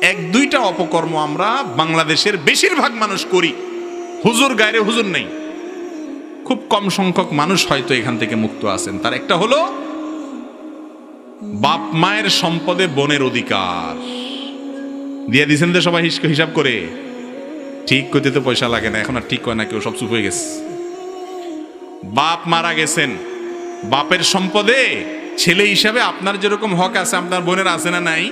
এক, দুইটা অপকর্ম আমরা বাংলাদেশের বেশিরভাগ মানুষ করি। হুজুর গায়ে হুজুর নেই। খুব কম সংখ্যক মানুষ হয়তো এখান থেকে মুক্ত আছেন। তার একটা হলো, বাপ মায়ের সম্পদে বনের অধিকার। দিয়ে দিছেন তো সবাই হিস- হিসাব করে। ঠিক করতে তো পয়সা লাগে না, এখন আর ঠিক হয় না, কেউ সব চুপ হয়ে গেছে। বাপ মারা গেছেন। বাপের সম্পদে ছেলে হিসাবে আপনার যেরকম হক আছে, আপনার বোনের আছে না নাই?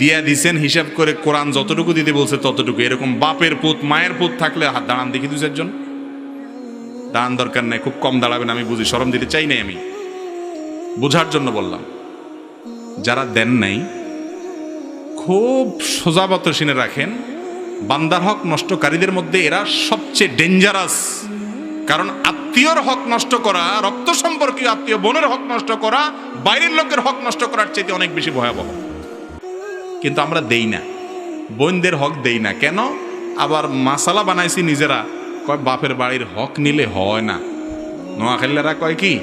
দিয়া দিছেন, হিসাব করে কোরআন যতটুকু দিতে বলছে ততটুকু। এরকম বাপের পুত, মায়ের পুত থাকলে, হাত দাঁড়ান দেখি দু চারজন। দাঁড়ান দরকার নাই, খুব কম দাঁড়াবেন, আমি বুঝি, সরম দিতে চাই নাই আমি। বোঝার জন্য বললাম, যারা দেন নাই, খুব সোজাবত শুনে রাখেন, বান্দার হক নষ্টকারীদের মধ্যে এরা সবচেয়ে ডেঞ্জারাস কারণ আত্মীয়র হক নষ্ট করা, রক্ত সম্পর্কীয় আত্মীয় বোনের হক নষ্ট করা, বাইরের লোকের হক নষ্ট করার চাইতে অনেক বেশি ভয়াবহ। কিন্তু আমরা দেই না। বোনদের হক দেই না। কেন? আবার মাসালা বানাইছি নিজেরা। কয়, বাপের বাড়ির হক নিলে হয় না। নোয়াখালীরা কয় কি?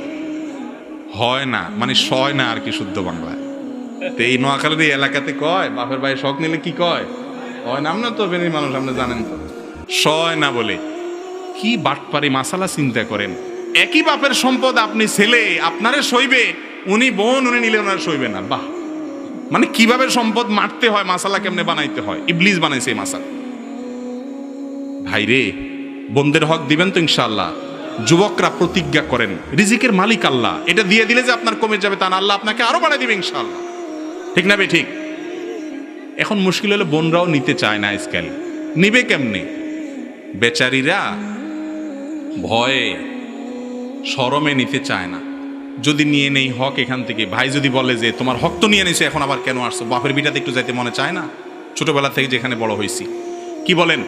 হয় না মানে সয় না আর কি শুদ্ধ বাংলায়। তো এই নোয়াখালীর এলাকাতে কয়, বাপের বাড়ির শখ নিলে কি কয়? হয় না, আমরা তো বেনির মানুষ, আপনি জানেন তো। সয় না বলে। কি বাটপারি মাসালা চিন্তা করেন? একই বাপের সম্পদ আপনি ছেলে, আপনারে সইবে, উনি বোন, উনি নিলে ওনার সইবে না। বাহ! মানে কীভাবে সম্পদ মারতে হয়, মাসালা কেমনে বানাইতে হয়? ইবলিস বানাইছে এই মাসালা। ভাই রে বন্ধের হক দিবেন তো ইনশাল্লাহ যুবকরা প্রতিজ্ঞা করেন, রিজিকের মালিক আল্লাহ। এটা দিয়ে দিলে যে আপনার কমে যাবে তা না, আল্লাহ আপনাকে আরও বাড়াই দিবে ইনশাআল্লাহ। ঠিক না বে, ঠিক? এখন মুশকিল হলে বোনরাও নিতে চায় না আজকাল। নিবে কেমনে? বেচারিরা ভয়ে শরমে নিতে চায় না। যদি নিয়ে নেই হক এখান থেকে, ভাই যদি বলে যে, তোমার হক তো নিয়ে নিছো, এখন আবার কেন আসছো? বাপের বিটাতে একটু যাইতে মনে চায় না? ছোটবেলা থেকে যেখানে বড় হয়েছি কি বলেন?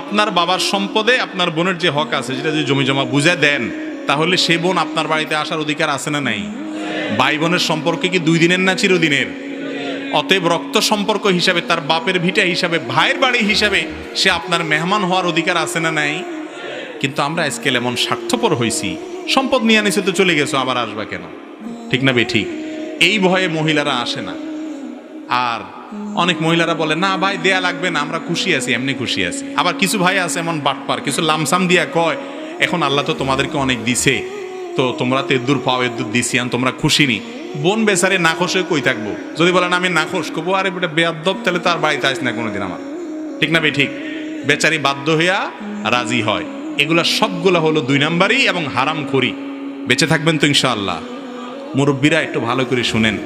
আপনার বাবার সম্পদে আপনার বোনের যে হক আছে, যেটা যদি জমি জমা বুঝে দেন, তাহলে সে বোন আপনার বাড়িতে আসার অধিকার আছে না নাই? ভাই বোনের সম্পর্কে কি দুই দিনের না চিরদিনের? অতএব রক্ত সম্পর্ক হিসাবে, তার বাপের ভিটা হিসাবে, ভাইয়ের বাড়ি হিসাবে, সে আপনার মেহমান হওয়ার অধিকার আছে না নাই? কিন্তু আমরা আজকাল এমন স্বার্থপর হয়েছি সম্পদ নিয়ে আনিছে তো চলে গেছো, আবার আসবা কেন? ঠিক না বে, ঠিক। এই ভয়ে মহিলারা আসে না। আর অনেক মহিলারা বলে, না ভাই, দেয়া লাগবে না, আমরা খুশি আছি, এমনি খুশি আছি। আবার কিছু ভাই আছে এমন বাটপার, কিছু লামসাম দিয়া কয়, এখন আল্লাহ তো তোমাদেরকে অনেক দিছে। তো তোমরা তো এদ্দুর পাও, এদ্দুর দিছি আন তোমরা খুশি নি। বোন বেচারে নাখোশ হয়ে কই থাকব? যদি বলেন, আমি নাখোশ। কবো, আরে বেটা বেয়াদ্দব তাহলে তার বাড়িতে আস না কোনোদিন আমার। ঠিক না বে, ঠিক। বেচারি বাধ্য হইয়া রাজি হয়। এগুলা সবগুলা হলো দুই নাম্বারই এবং হারাম খড়ি। বেঁচে থাকবেন তো ইনশাআল্লাহ। মুরব্বীরা একটু ভালো করে শুনেন।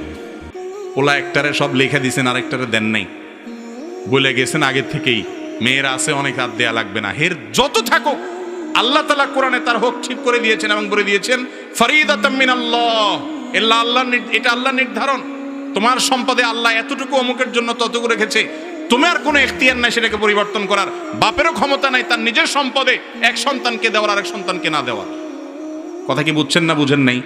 ওলা একটারে সব লেখা দিছেন, আরেকটারে দেন নাই। বলে গেছেন আগে থেকেই, মেয়েরা আছে, অনেক হাত দেয়া লাগবে না। হের যত থাকুক, আল্লাহ তালা কোরআনে তার হোক ঠিক করে দিয়েছেন এবং বলে দিয়েছেন ফরিদাতাম্মিন আল্লাহ এল্লা আল্লাহ এটা আল্লাহ নির্ধারণ। তোমার সম্পদে আল্লাহ এতটুকু অমুকের জন্য ততটুকু রেখেছে। তোমার কোনো এখতিয়ার নাই সেটাকে পরিবর্তন করার। বাপেরও ক্ষমতা নাই, তার নিজের সম্পদে এক সন্তানকে দেওয়ার আরেক সন্তানকে না দেওয়ার। কথা কি বুঝছেন না বুঝেন নাই?